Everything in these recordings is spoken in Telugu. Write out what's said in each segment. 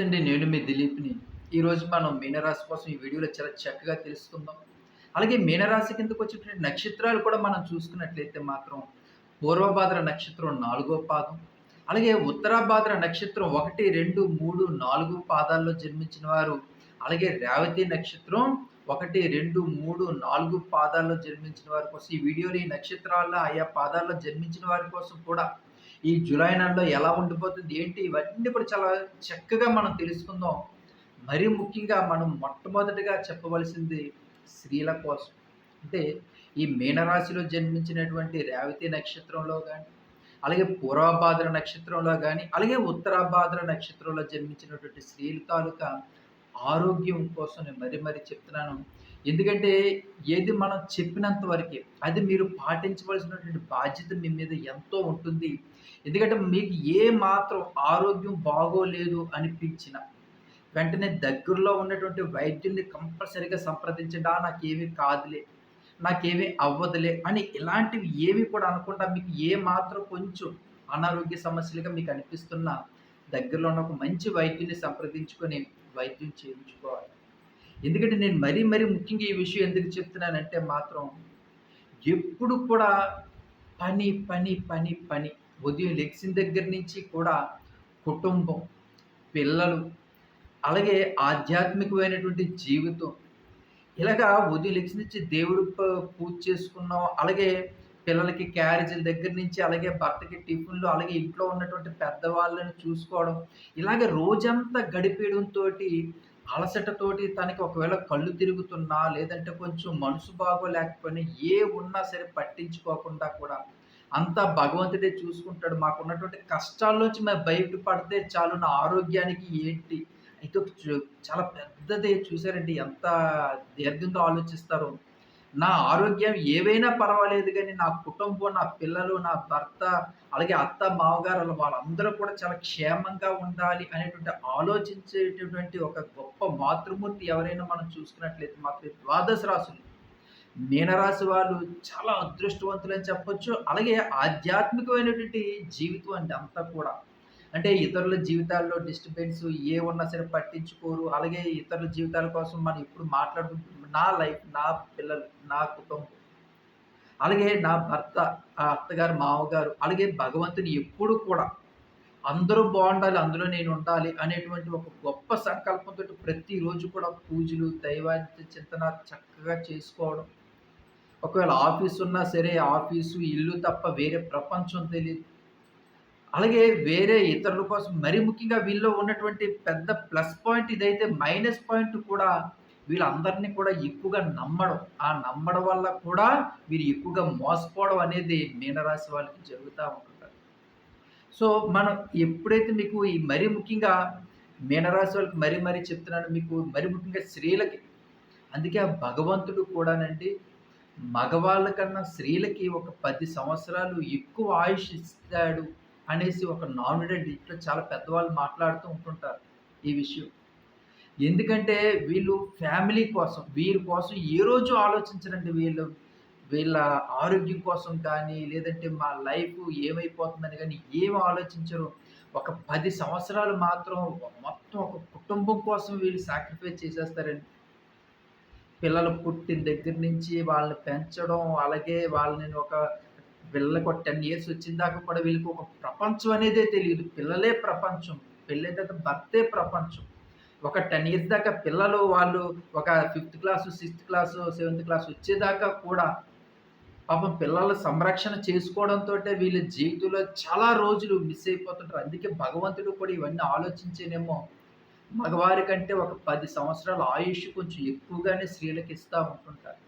నమస్తే అండి నేను మీ దిలీప్ని. ఈరోజు మనం మీనరాశి కోసం ఈ వీడియోలో చాలా చక్కగా తెలుసుకుందాం. అలాగే మీనరాశి కిందకు వచ్చేటువంటి నక్షత్రాలు కూడా మనం చూసుకున్నట్లయితే మాత్రం పూర్వభాద్ర నక్షత్రం నాలుగో పాదం అలాగే ఉత్తరాభాద్ర నక్షత్రం ఒకటి రెండు మూడు నాలుగు పాదాల్లో జన్మించిన వారు అలాగే రేవతి నక్షత్రం ఒకటి రెండు మూడు నాలుగు పాదాల్లో జన్మించిన వారి కోసం ఈ వీడియోలో ఈ నక్షత్రాల్లో ఆయా పాదాల్లో జన్మించిన వారి కోసం కూడా ఈ జూలై నెలలో ఎలా ఉండిపోతుంది ఏంటి ఇవన్నీ కూడా చాలా చక్కగా మనం తెలుసుకుందాం. మరీ ముఖ్యంగా మనం మొట్టమొదటిగా చెప్పవలసింది స్త్రీల కోసం. అంటే ఈ మీనరాశిలో జన్మించినటువంటి రేవతి నక్షత్రంలో కానీ అలాగే పూర్వభాద్ర నక్షత్రంలో కానీ అలాగే ఉత్తరాభాద్ర నక్షత్రంలో జన్మించినటువంటి స్త్రీల తాలూకా ఆరోగ్యం కోసం నేను మరీ మరీ చెప్తున్నాను. ఎందుకంటే ఏది మనం చెప్పినంత వరకే అది మీరు పాటించవలసినటువంటి బాధ్యత మీ మీద ఎంతో ఉంటుంది. ఎందుకంటే మీకు ఏ మాత్రం ఆరోగ్యం బాగోలేదు అనిపించిన వెంటనే దగ్గరలో ఉన్నటువంటి వైద్యుల్ని కంపల్సరీగా సంప్రదించడా. నాకేమీ కాదులే నాకేమీ అవ్వదులే అని ఇలాంటివి ఏవి కూడా అనుకుంటా మీకు ఏ మాత్రం కొంచెం అనారోగ్య సమస్యలుగా మీకు అనిపిస్తున్న దగ్గరలో ఉన్న ఒక మంచి వైద్యుని సంప్రదించుకొని వైద్యం చేయించుకోవాలి. ఎందుకంటే నేను మరీ మరీ ముఖ్యంగా ఈ విషయం ఎందుకు చెప్తున్నానంటే మాత్రం ఎప్పుడు కూడా పని పని పని పని ఉదయం లెక్సిన దగ్గర నుంచి కూడా కుటుంబం పిల్లలు అలాగే ఆధ్యాత్మికమైనటువంటి జీవితం. ఇలాగా ఉదయం లెక్సిన నుంచి దేవుడు పూజ చేసుకున్నాం. అలాగే పిల్లలకి క్యారేజీల దగ్గర నుంచి అలాగే భర్తకి టిఫిన్లు అలాగే ఇంట్లో ఉన్నటువంటి పెద్దవాళ్ళని చూసుకోవడం. ఇలాగే రోజంతా గడిపేయడంతో అలసటతోటి తనకి ఒకవేళ కళ్ళు తిరుగుతున్నా లేదంటే కొంచెం మనసు బాగోలేకపోయినా ఏ ఉన్నా సరే పట్టించుకోకుండా కూడా అంతా భగవంతుడే చూసుకుంటాడు. మాకున్నటువంటి కష్టాల్లోంచి మేము బయటపడితే చాలు నా ఆరోగ్యానికి ఏంటి? అయితే చాలా పెద్దదే చూసారండి ఎంత దీర్ఘంగా ఆలోచిస్తారు. నా ఆరోగ్యం ఏవైనా పర్వాలేదు కానీ నా కుటుంబం నా పిల్లలు నా భర్త అలాగే అత్త మామగారు వాళ్ళందరూ కూడా చాలా క్షేమంగా ఉండాలి అనేటువంటి ఆలోచించేటటువంటి ఒక గొప్ప మాతృమూర్తి ఎవరైనా మనం చూసుకున్నట్లయితే మాత్రం ద్వాదశ రాసులు మీనరాశి వాళ్ళు చాలా అదృష్టవంతులు అని చెప్పొచ్చు. అలాగే ఆధ్యాత్మికమైనటువంటి జీవితం అండి అంతా కూడా. అంటే ఇతరుల జీవితాల్లో డిస్టర్బెన్స్ ఏ ఉన్నా సరే పట్టించుకోరు. అలాగే ఇతరుల జీవితాల కోసం మనం ఇప్పుడు మాట్లాడుకుంటున్నాం నా లైఫ్ నా పిల్లలు నా కుటుంబం. అలాగే నా భర్త అత్తగారు మామగారు అలాగే భగవంతుని ఎప్పుడు కూడా అందరూ బాగుండాలి అందులో నేను ఉండాలి అనేటువంటి ఒక గొప్ప సంకల్పంతో ప్రతిరోజు కూడా పూజలు దైవాన్ని చింతన చక్కగా చేసుకోవడం ఒకవేళ ఆఫీస్ ఉన్నా సరే ఆఫీసు ఇల్లు తప్ప వేరే ప్రపంచం తెలియదు అలాగే వేరే ఇతరుల కోసం మరీ ముఖ్యంగా వీళ్ళలో ఉన్నటువంటి పెద్ద ప్లస్ పాయింట్ ఇదైతే మైనస్ పాయింట్ కూడా వీళ్ళందరినీ కూడా ఎక్కువగా నమ్మడం. ఆ నమ్మడం వల్ల కూడా వీరు ఎక్కువగా మోసపోవడం అనేది మీనరాశి వాళ్ళకి జరుగుతూ ఉంటుంటారు సో మనం ఎప్పుడైతే మీకు ఈ మరీ ముఖ్యంగా మీనరాశి వాళ్ళకి మరీ మరీ చెప్తున్నాను మీకు మరీ ముఖ్యంగా స్త్రీలకి అందుకే ఆ భగవంతుడు కూడానండి మగవాళ్ళ కన్నా స్త్రీలకి ఒక పది సంవత్సరాలు ఎక్కువ ఆయుష్ ఇస్తాడు అనేసి ఒక నామినేటెడ్ ఇట్లా చాలా పెద్దవాళ్ళు మాట్లాడుతూ ఉంటుంటారు ఈ విషయం. ఎందుకంటే వీళ్ళు ఫ్యామిలీ కోసం వీరి కోసం ఏ రోజు ఆలోచించరండి వీళ్ళు? వీళ్ళ ఆరోగ్యం కోసం కానీ లేదంటే మా లైఫ్ ఏమైపోతుందని కానీ ఏం ఆలోచించరు. ఒక పది సంవత్సరాలు మాత్రం మొత్తం ఒక కుటుంబం కోసం వీళ్ళు సాక్రిఫైస్ చేసేస్తారండి. పిల్లలు పుట్టిన దగ్గర నుంచి వాళ్ళని పెంచడం అలాగే వాళ్ళని ఒక పిల్లలకు ఒక టెన్ ఇయర్స్ వచ్చిన దాకా కూడా వీళ్ళకి ఒక ప్రపంచం అనేదే తెలియదు. పిల్లలే ప్రపంచం. పెళ్ళైన తర్వాత భర్తే ప్రపంచం. ఒక టెన్ ఇయర్స్ దాకా పిల్లలు వాళ్ళు ఒక fifth class sixth class seventh class వచ్చేదాకా కూడా పాపం పిల్లల సంరక్షణ చేసుకోవడంతో వీళ్ళ జీవితంలో చాలా రోజులు మిస్ అయిపోతుంటారు. అందుకే భగవంతుడు కూడా ఇవన్నీ ఆలోచించేనేమో మగవారి కంటే ఒక పది సంవత్సరాల ఆయుష్ కొంచెం ఎక్కువగానే స్త్రీలకు ఇస్తూ ఉంటుంటారు.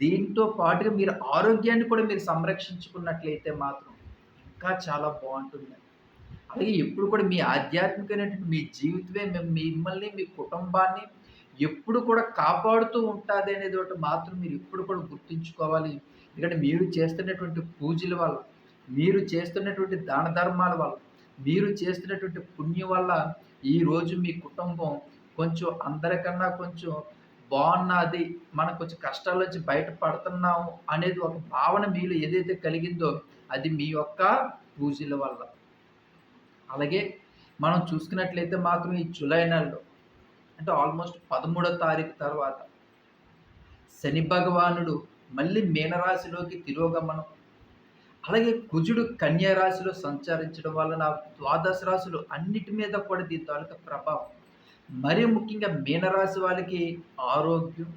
దీంతో పాటుగా మీరు ఆరోగ్యాన్ని కూడా మీరు సంరక్షించుకున్నట్లయితే మాత్రం ఇంకా చాలా బాగుంటుంది. అలాగే ఎప్పుడు కూడా మీ ఆధ్యాత్మికమైనటువంటి మీ జీవితమే మిమ్మల్ని మీ కుటుంబాన్ని ఎప్పుడు కూడా కాపాడుతూ ఉంటుంది అనేది ఒకటి మాత్రం మీరు ఎప్పుడు కూడా గుర్తుంచుకోవాలి. ఎందుకంటే మీరు చేస్తున్నటువంటి పూజల వల్ల మీరు చేస్తున్నటువంటి దాన ధర్మాల వల్ల మీరు చేసినటువంటి పుణ్యం వల్ల ఈరోజు మీ కుటుంబం కొంచెం అందరికన్నా కొంచెం బాగున్నది మనం కొంచెం కష్టాల నుంచి బయటపడుతున్నాము అనేది ఒక భావన మీలో ఏదైతే కలిగిందో అది మీ యొక్క పూజల వల్ల. అలాగే మనం చూసుకున్నట్లయితే మాత్రం ఈ జూలై నెలలో అంటే ఆల్మోస్ట్ పదమూడో తారీఖు తర్వాత శని భగవానుడు మళ్ళీ మీనరాశిలోకి తిరోగమనం. అలాగే కుజుడు కన్యా రాశిలో సంచరించడం వలన ద్వాదశ రాశులు అన్నిటి మీద కూడా దీని తాలూకా ప్రభావం. మరీ ముఖ్యంగా మీనరాశి వాళ్ళకి ఆరోగ్యం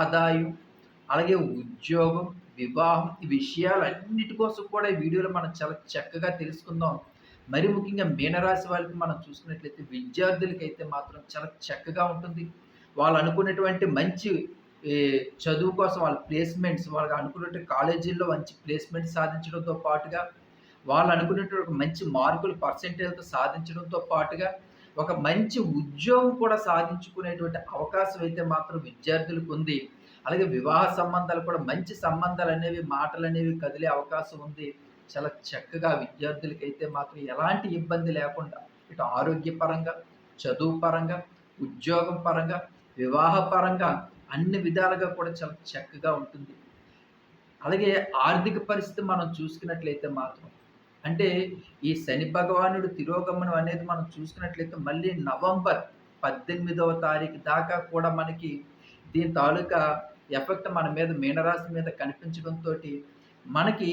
ఆదాయం అలాగే ఉద్యోగం వివాహం ఈ విషయాలన్నిటి కోసం కూడా ఈ వీడియోలో మనం చాలా చక్కగా తెలుసుకుందాం. మరి ముఖ్యంగా మీనరాశి వాళ్ళకి మనం చూసుకున్నట్లయితే విద్యార్థులకి అయితే మాత్రం చాలా చక్కగా ఉంటుంది. వాళ్ళు అనుకున్నటువంటి మంచి చదువు కోసం వాళ్ళ ప్లేస్మెంట్స్ వాళ్ళకి అనుకున్నట్టు కాలేజీల్లో మంచి ప్లేస్మెంట్ సాధించడంతో పాటుగా వాళ్ళు అనుకున్నటువంటి మంచి మార్కులు పర్సెంటేజ్తో సాధించడంతో పాటుగా ఒక మంచి ఉద్యోగం కూడా సాధించుకునేటువంటి అవకాశం అయితే మాత్రం విద్యార్థులకు ఉంది. అలాగే వివాహ సంబంధాలు కూడా మంచి సంబంధాలు అనేవి మాటలు అనేవి కదిలే అవకాశం ఉంది. చాలా చక్కగా విద్యార్థులకి అయితే మాత్రం ఎలాంటి ఇబ్బంది లేకుండా ఇటు ఆరోగ్యపరంగా చదువు పరంగా ఉద్యోగం పరంగా వివాహ పరంగా అన్ని విధాలుగా కూడా చాలా చక్కగా ఉంటుంది. అలాగే ఆర్థిక పరిస్థితి మనం చూసుకున్నట్లయితే మాత్రం అంటే ఈ శని భగవానుడు తిరోగమనం అనేది మనం చూసుకున్నట్లయితే మళ్ళీ నవంబర్ పద్దెనిమిదవ తారీఖు దాకా కూడా మనకి దీని తాలూకా ఎఫెక్ట్ మన మీద మీనరాశి మీద కనిపించడంతో మనకి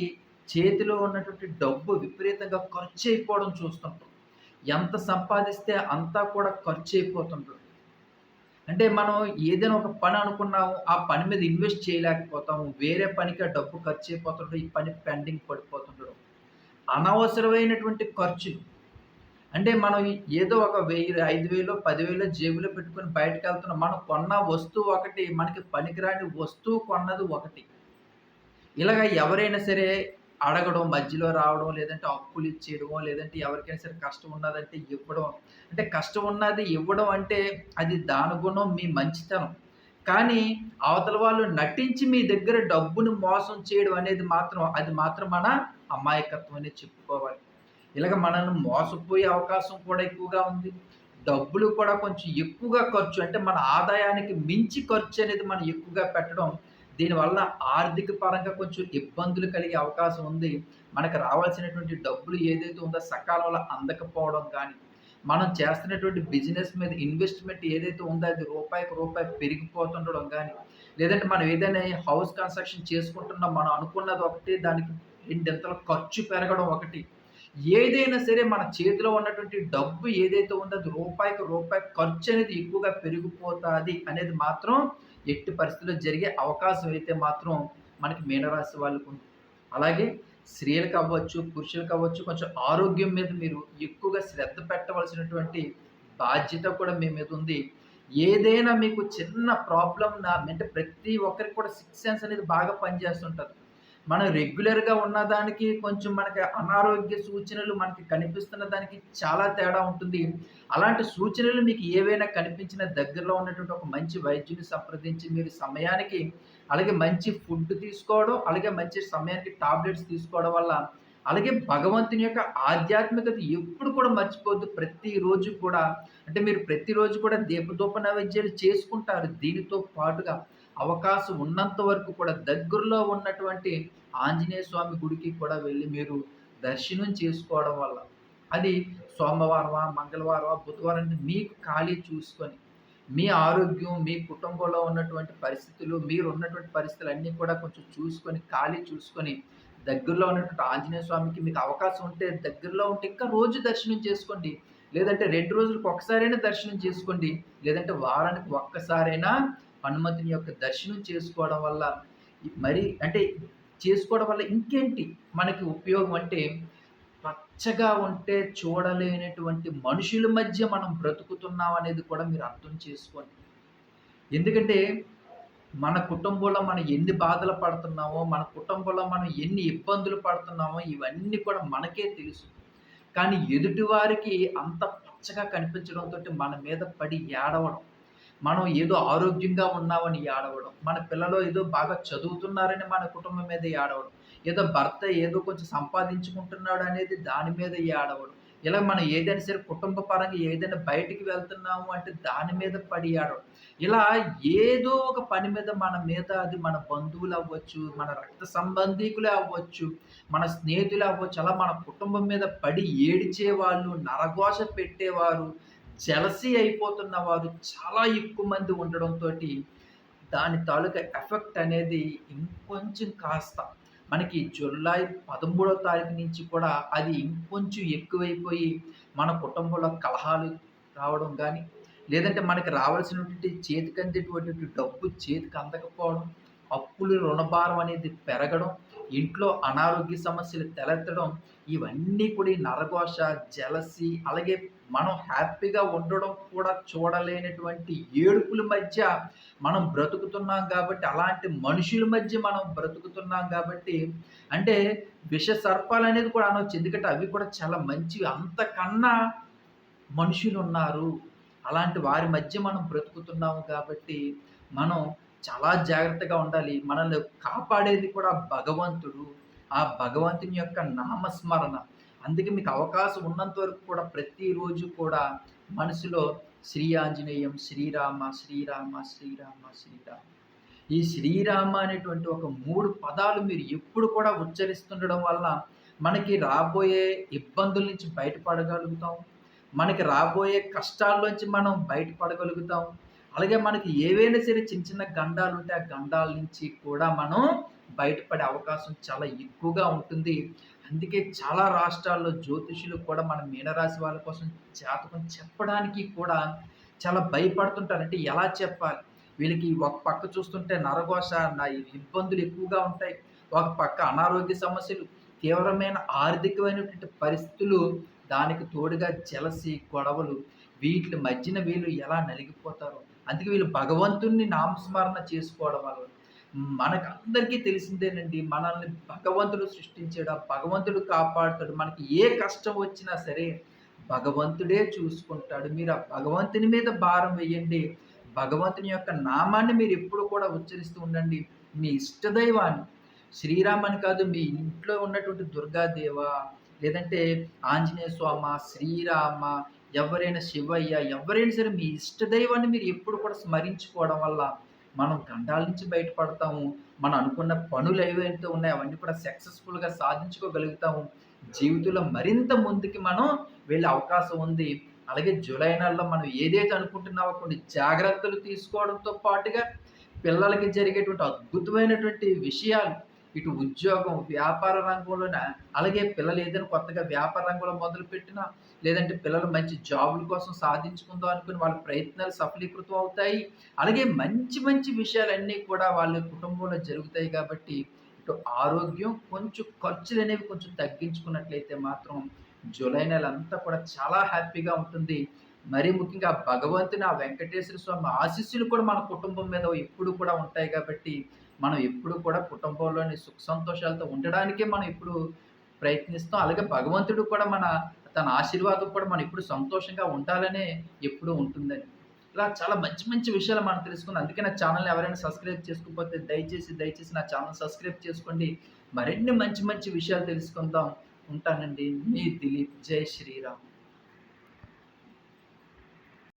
చేతిలో ఉన్నటువంటి డబ్బు విపరీతంగా ఖర్చు అయిపోవడం చూస్తుంటాం. ఎంత సంపాదిస్తే అంతా కూడా ఖర్చు అయిపోతుంటుంది. అంటే మనం ఏదైనా ఒక పని అనుకున్నాము ఆ పని మీద ఇన్వెస్ట్ చేయలేకపోతాము వేరే పనికి ఆ డబ్బు ఖర్చు అయిపోతుండడం ఈ పని పెండింగ్ పడిపోతుండడం అనవసరమైనటువంటి ఖర్చులు. అంటే మనం ఏదో ఒక వెయ్యి ఐదు వేలు పదివేలు జేబులో పెట్టుకొని బయటకు వెళ్తున్నాం. మనం కొన్న వస్తువు ఒకటి మనకి పనికిరాని వస్తువు కొన్నది ఒకటి. ఇలాగ ఎవరైనా సరే అడగడం మధ్యలో రావడం లేదంటే అప్పులు ఇచ్చేయడమో లేదంటే ఎవరికైనా సరే కష్టం ఉన్నదంటే ఇవ్వడం. అంటే కష్టం ఉన్నది ఇవ్వడం అంటే అది దాని గుణం మీ మంచితనం. కానీ అవతల వాళ్ళు నటించి మీ దగ్గర డబ్బును మోసం చేయడం అనేది మాత్రం అది మాత్రం మన అమాయకత్వం అనేది చెప్పుకోవాలి. ఇలాగ మనల్ని మోసపోయే అవకాశం కూడా ఎక్కువగా ఉంది. డబ్బులు కూడా కొంచెం ఎక్కువగా ఖర్చు అంటే మన ఆదాయానికి మించి ఖర్చు అనేది మనం ఎక్కువగా పెట్టడం దీనివల్ల ఆర్థిక పరంగా కొంచెం ఇబ్బందులు కలిగే అవకాశం ఉంది. మనకు రావాల్సినటువంటి డబ్బులు ఏదైతే ఉందో సకాలంలో అందకపోవడం కానీ మనం చేస్తున్నటువంటి బిజినెస్ మీద ఇన్వెస్ట్మెంట్ ఏదైతే ఉందో అది రూపాయికి రూపాయి పెరిగిపోతుండడం కానీ లేదంటే మనం ఏదైనా హౌస్ కన్స్ట్రక్షన్ చేసుకుంటున్నాం మనం అనుకున్నది ఒకటి దానికి రెండింతలు ఖర్చు పెరగడం ఒకటి. ఏదైనా సరే మన చేతిలో ఉన్నటువంటి డబ్బు ఏదైతే ఉందో అది రూపాయికి రూపాయి ఖర్చు అనేది ఎక్కువగా పెరిగిపోతుంది అనేది మాత్రం ఎట్టి పరిస్థితుల్లో జరిగే అవకాశం అయితే మాత్రం మనకి మీనరాశి వాళ్ళకు ఉంది. అలాగే స్త్రీలకు అవ్వచ్చు పురుషులకు అవ్వచ్చు కొంచెం ఆరోగ్యం మీద మీరు ఎక్కువగా శ్రద్ధ పెట్టవలసినటువంటి బాధ్యత కూడా మీ మీద ఉంది. ఏదైనా మీకు చిన్న ప్రాబ్లం నా అంటే ప్రతి ఒక్కరికి కూడా సిక్స్ సెన్స్ అనేది బాగా పనిచేస్తుంటుంది. మనం రెగ్యులర్గా ఉన్నదానికి కొంచెం మనకి అనారోగ్య సూచనలు మనకి కనిపిస్తున్న దానికి చాలా తేడా ఉంటుంది. అలాంటి సూచనలు మీకు ఏవైనా కనిపించిన దగ్గరలో ఉన్నటువంటి ఒక మంచి వైద్యుని సంప్రదించి మీరు సమయానికి అలాగే మంచి ఫుడ్ తీసుకోవడం అలాగే మంచి సమయానికి టాబ్లెట్స్ తీసుకోవడం వల్ల అలాగే భగవంతుని యొక్క ఆధ్యాత్మికత ఎప్పుడు కూడా మర్చిపోద్దు ప్రతిరోజు కూడా అంటే మీరు ప్రతిరోజు కూడా దీపదూప నైవేద్యాలు చేసుకుంటారు. దీనితో పాటుగా అవకాశం ఉన్నంత వరకు కూడా దగ్గరలో ఉన్నటువంటి ఆంజనేయ స్వామి గుడికి కూడా వెళ్ళి మీరు దర్శనం చేసుకోవడం వల్ల అది సోమవారమా మంగళవారమా బుధవారం మీకు ఖాళీ చూసుకొని మీ ఆరోగ్యం మీ కుటుంబంలో ఉన్నటువంటి పరిస్థితులు మీరు ఉన్నటువంటి పరిస్థితులు అన్నీ కూడా కొంచెం చూసుకొని ఖాళీ చూసుకొని దగ్గరలో ఉన్నటువంటి ఆంజనేయ స్వామికి మీకు అవకాశం ఉంటే దగ్గరలో ఉంటే ఇంకా రోజు దర్శనం చేసుకోండి. లేదంటే రెండు రోజులకు ఒకసారైనా దర్శనం చేసుకోండి. లేదంటే వారానికి ఒక్కసారైనా హనుమంతుని యొక్క దర్శనం చేసుకోవడం వల్ల మరి అంటే చేసుకోవడం వల్ల ఇంకేంటి మనకి ఉపయోగం అంటే పచ్చగా ఉంటే చూడలేనటువంటి మనుషుల మధ్య మనం బ్రతుకుతున్నాం అనేది కూడా మీరు అర్థం చేసుకోండి. ఎందుకంటే మన కుటుంబంలో మనం ఎన్ని బాధలు పడుతున్నామో మన కుటుంబంలో మనం ఎన్ని ఇబ్బందులు పడుతున్నామో ఇవన్నీ కూడా మనకే తెలుసు. కానీ ఎదుటివారికి అంత పచ్చగా కనిపించడంతో మన మీద పడి ఏడవడం మనం ఏదో ఆరోగ్యంగా ఉన్నామని ఏడవడం మన పిల్లలు ఏదో బాగా చదువుతున్నారని మన కుటుంబం మీద ఏడవడం ఏదో భర్త ఏదో కొంచెం సంపాదించుకుంటున్నాడు అనేది దాని మీద ఏడవడం ఇలా మనం ఏదైనా సరే కుటుంబ పరంగా ఏదైనా బయటికి వెళ్తున్నాము అంటే దాని మీద పడి ఆడడం. ఇలా ఏదో ఒక పని మీద మన మీద అది మన బంధువులు అవ్వచ్చు, మన రక్త సంబంధీకులే అవ్వచ్చు, మన స్నేహితులు అవ్వచ్చు. అలా మన కుటుంబం మీద పడి ఏడిచేవాళ్ళు, నరఘోష పెట్టేవారు, జెలసీ అయిపోతున్న వారు చాలా ఎక్కువ మంది ఉండడంతో దాని తాలూకా ఎఫెక్ట్ అనేది ఇంకొంచెం కాస్త. మనకి జులై 13 తారీఖు నుంచి కూడా అది ఇంకొంచెం ఎక్కువైపోయి, మన కుటుంబంలో కలహాలు రావడం కానీ లేదంటే మనకి రావాల్సినటువంటి చేతికి అందేటువంటి డబ్బు చేతికి అందకపోవడం, అప్పులు రుణభారం అనేది పెరగడం, ఇంట్లో అనారోగ్య సమస్యలు తలెత్తడం, ఇవన్నీ కూడా నరఘోష, జలసి అలాగే మనం హ్యాపీగా ఉండడం కూడా చూడలేనటువంటి ఏడుపుల మధ్య మనం బ్రతుకుతున్నాం కాబట్టి, అలాంటి మనుషుల మధ్య మనం బ్రతుకుతున్నాం కాబట్టి, అంటే విష సర్పాలు అనేది కూడా అనొచ్చు. ఎందుకంటే అవి కూడా చాలా మంచివి. అంతకన్నా మనుషులు ఉన్నారు అలాంటి వారి మధ్య మనం బ్రతుకుతున్నాము కాబట్టి, మనం చాలా జాగ్రత్తగా ఉండాలి. మనల్ని కాపాడేది కూడా భగవంతుడు. ఆ భగవంతుని యొక్క నామస్మరణ. అందుకే మీకు అవకాశం ఉన్నంత వరకు కూడా ప్రతిరోజు కూడా మనసులో శ్రీ ఆంజనేయం, శ్రీరామ, శ్రీరామ, శ్రీరామ, శ్రీరామ. ఈ శ్రీరామ అనేటువంటి ఒక మూడు పదాలు మీరు ఎప్పుడు కూడా ఉచ్చరిస్తుండడం వల్ల మనకి రాబోయే ఇబ్బందుల నుంచి బయటపడగలుగుతాం. మనకి రాబోయే కష్టాల్లోంచి మనం బయటపడగలుగుతాం. అలాగే మనకి ఏవైనా సరే చిన్న చిన్న గండాలుంటే ఆ గండాల నుంచి కూడా మనం బయటపడే అవకాశం చాలా ఎక్కువగా ఉంటుంది. అందుకే చాలా రాష్ట్రాల్లో జ్యోతిషులు కూడా మన మీనరాశి వాళ్ళ కోసం జాతకం చెప్పడానికి కూడా చాలా భయపడుతుంటారు. అంటే ఎలా చెప్పాలి? వీళ్ళకి ఒక పక్క చూస్తుంటే నరఘోష, నా ఇబ్బందులు ఎక్కువగా ఉంటాయి. ఒక పక్క అనారోగ్య సమస్యలు, తీవ్రమైన ఆర్థికమైనటువంటి పరిస్థితులు, దానికి తోడుగా జలసి గొడవలు వీటి మధ్యన వీళ్ళు ఎలా నలిగిపోతారో. అందుకే వీళ్ళు భగవంతుణ్ణి నామస్మరణ చేసుకోవడం వల్ల మనకందరికీ తెలిసిందేనండి. మనల్ని భగవంతుడు సృష్టించాడు. భగవంతుడు కాపాడుతాడు. మనకి ఏ కష్టం వచ్చినా సరే భగవంతుడే చూసుకుంటాడు. మీరు ఆ భగవంతుని మీద భారం వేయండి. భగవంతుని యొక్క నామాన్ని మీరు ఎప్పుడు కూడా ఉచ్చరిస్తూ ఉండండి. మీ ఇష్టదైవాన్ని శ్రీరామని కాదు మీ ఇంట్లో ఉన్నటువంటి దుర్గాదేవ, లేదంటే ఆంజనేయ స్వామ, శ్రీరామ, ఎవరైనా శివయ్య, ఎవరైనా సరే మీ ఇష్టదైవాన్ని మీరు ఎప్పుడు కూడా స్మరించుకోవడం వల్ల మనం గండాల నుంచి బయటపడతాము. మనం అనుకున్న పనులు ఏవైతే ఉన్నాయో అవన్నీ కూడా సక్సెస్‌ఫుల్‌గా సాధించుకోగలుగుతాము. జీవితంలో మరింత ముందుకి మనం వెళ్ళే అవకాశం ఉంది. అలాగే జూలై నెలలో మనం ఏదైతే అనుకుంటున్నామో కొన్ని జాగ్రత్తలు తీసుకోవడంతో పాటుగా పిల్లలకి జరిగేటువంటి అద్భుతమైనటువంటి విషయాలు ఇటు ఉద్యోగం, వ్యాపార రంగంలోన అలాగే పిల్లలు ఏదైనా కొత్తగా వ్యాపార రంగంలో మొదలుపెట్టినా, లేదంటే పిల్లలు మంచి జాబుల కోసం సాధించుకుందాం అనుకుని వాళ్ళ ప్రయత్నాలు సఫలీకృతం అవుతాయి. అలాగే మంచి మంచి విషయాలన్నీ కూడా వాళ్ళ కుటుంబంలో జరుగుతాయి కాబట్టి, ఇటు ఆరోగ్యం కొంచెం ఖర్చులు అనేవి కొంచెం తగ్గించుకున్నట్లయితే మాత్రం జూలై నెలంతా కూడా చాలా హ్యాపీగా ఉంటుంది. మరీ ముఖ్యంగా భగవంతుని, ఆ వెంకటేశ్వర స్వామి ఆశీస్సులు కూడా మన కుటుంబం మీద ఎప్పుడు కూడా ఉంటాయి కాబట్టి, మనం ఎప్పుడు కూడా కుటుంబంలోని సుఖ సంతోషాలతో ఉండడానికే మనం ఇప్పుడు ప్రయత్నిస్తాం. అలాగే భగవంతుడు కూడా మన తన ఆశీర్వాదం కూడా మనం ఇప్పుడు సంతోషంగా ఉండాలనే ఎప్పుడూ ఉంటుందని. ఇలా చాలా మంచి మంచి విషయాలు మనం తెలుసుకున్నాం. అందుకే నా ఛానెల్‌ని ఎవరైనా సబ్స్క్రైబ్ చేసుకోకపోతే దయచేసి, దయచేసి నా ఛానల్ సబ్స్క్రైబ్ చేసుకోండి. మరిన్ని మంచి మంచి విషయాలు తెలుసుకుందాం. ఉంటానండి. మీ దిలీప్. జై శ్రీరామ్.